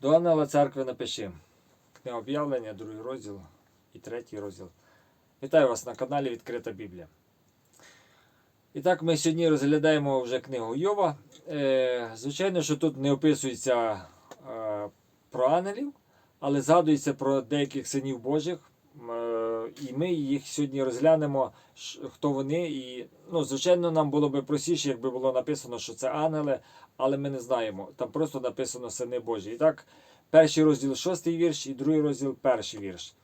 До ангела церкви напиши. Книга об'явлення, другий розділ і третій розділ. Вітаю вас на каналі Відкрита Біблія. І так, ми сьогодні розглядаємо вже книгу Йова. Е, звичайно, що тут не описується е, про ангелів, але згадується про деяких синів Божих. Е, і ми їх сьогодні розглянемо, хто вони. І, ну, звичайно, нам було б простіше, якби було написано, що це ангели, але ми не знаємо. Там просто написано сини Божі. І так, перший розділ шостий вірш, і другий розділ перший вірш.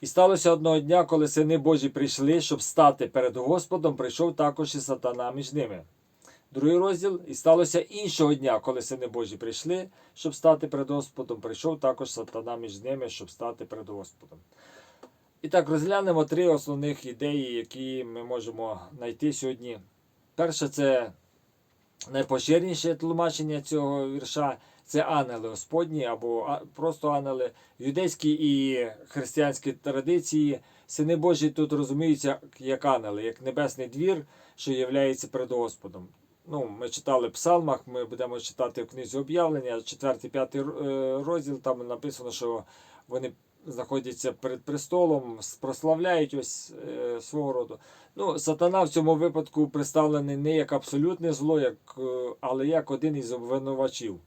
І сталося одного дня, коли сини Божі прийшли, щоб стати перед Господом, прийшов також і сатана між ними. Другий розділ. І сталося іншого дня, коли сини Божі прийшли, щоб стати перед Господом, прийшов також сатана між ними, щоб стати перед Господом. І так розглянемо три основних ідеї, які ми можемо знайти сьогодні. Перше, це найпоширеніше тлумачення цього вірша це ангели Господні або просто ангели. В юдейській і християнській традиції сини Божі тут розуміються як- ангели, як небесний двір, що являється перед Господом. Ну, ми читали в псалмах, ми будемо читати в книзі об'явлення, 4-5 розділ, там написано, що вони знаходяться перед престолом, прославляють ось е, свого роду. Ну, сатана в цьому випадку представлений не як абсолютне зло, як, е, але як один із обвинувачів,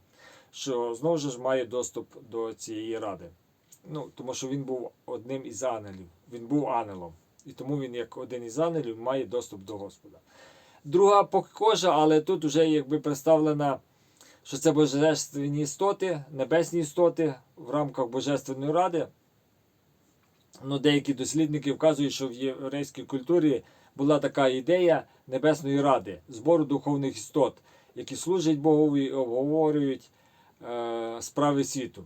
що знову ж має доступ до цієї ради. Ну, тому що він був одним із ангелів. Він був ангелом. І тому він, як один із ангелів, має доступ до Господа. Друга похожа, але тут вже якби представлена, що це божественні істоти, небесні істоти в рамках Божественної ради. Ну, деякі дослідники вказують, що в єврейській культурі була така ідея Небесної Ради, збору духовних істот, які служать Богові і обговорюють е, справи світу.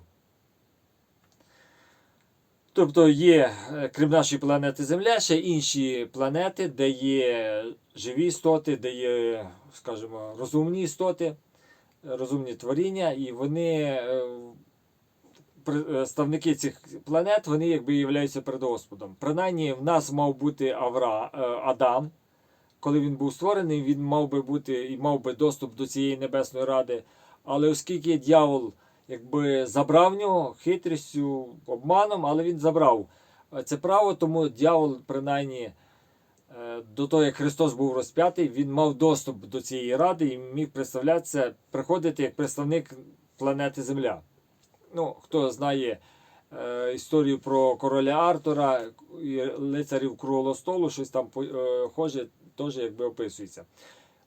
Тобто є, е, крім нашої планети Земля, ще інші планети, де є живі істоти, де є, скажімо, розумні істоти, розумні творіння, і вони, е, представники цих планет, вони якби являються перед Господом. Принаймні, в нас мав бути Авра, е, Адам. Коли він був створений, він мав би бути і мав би доступ до цієї небесної ради. Але оскільки дьявол якби забрав нього хитрістю, обманом, але він забрав е, це право, тому дьявол, принаймні, е, до того, як Христос був розп'ятий, він мав доступ до цієї ради і міг представлятися, приходити як представник планети Земля. Ну, хто знає е, історію про короля Артура і лицарів круглого столу, щось там е, хоже, теж якби описується.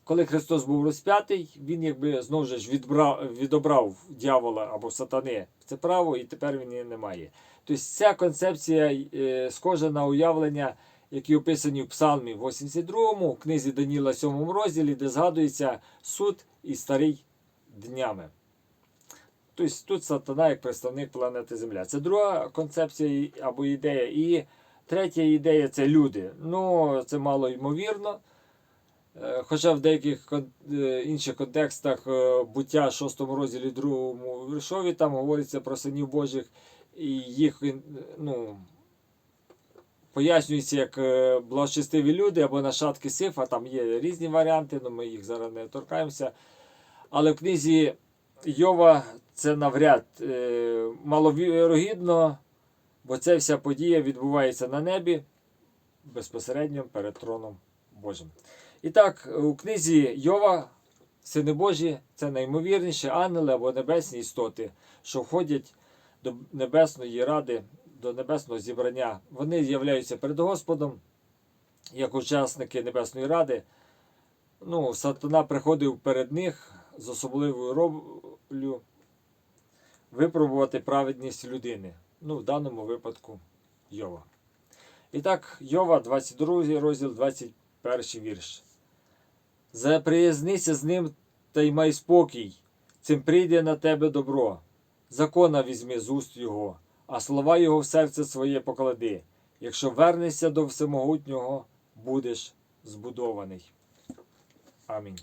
Коли Христос був розп'ятий, він якби знову ж відбрав, відобрав дьявола або сатани це право, і тепер він її не має. Тобто ця концепція е, схожа на уявлення, які описані в Псалмі 82, му в книзі Даніла 7 розділі, де згадується суд і старий днями. Тобто тут сатана як представник планети Земля. Це друга концепція або ідея. І третя ідея це люди. Ну, це мало ймовірно. Е, Хоча в деяких е, інших контекстах е, буття 6 розділі 2 віршові там говориться про синів Божих, і їх ну, пояснюється як благочестиві люди або нащадки Сифа, там є різні варіанти, але ми їх зараз не торкаємося. Але в книзі Йова це навряд е, маловірогідно, бо ця вся подія відбувається на небі безпосередньо перед троном Божим. І так, у книзі Йова, сини Божі, це наймовірніші ангели або небесні істоти, що входять до небесної ради, до небесного зібрання. Вони з'являються перед Господом як учасники Небесної Ради. Ну, сатана приходив перед них з особливою ролью випробувати праведність людини. Ну, в даному випадку Йова. І так, Йова, 22 розділ, 21 вірш. Заприязнися з ним та й май спокій, цим прийде на тебе добро. Закона візьми з уст його, а слова його в серце своє поклади. Якщо вернешся до всемогутнього, будеш збудований. Амінь.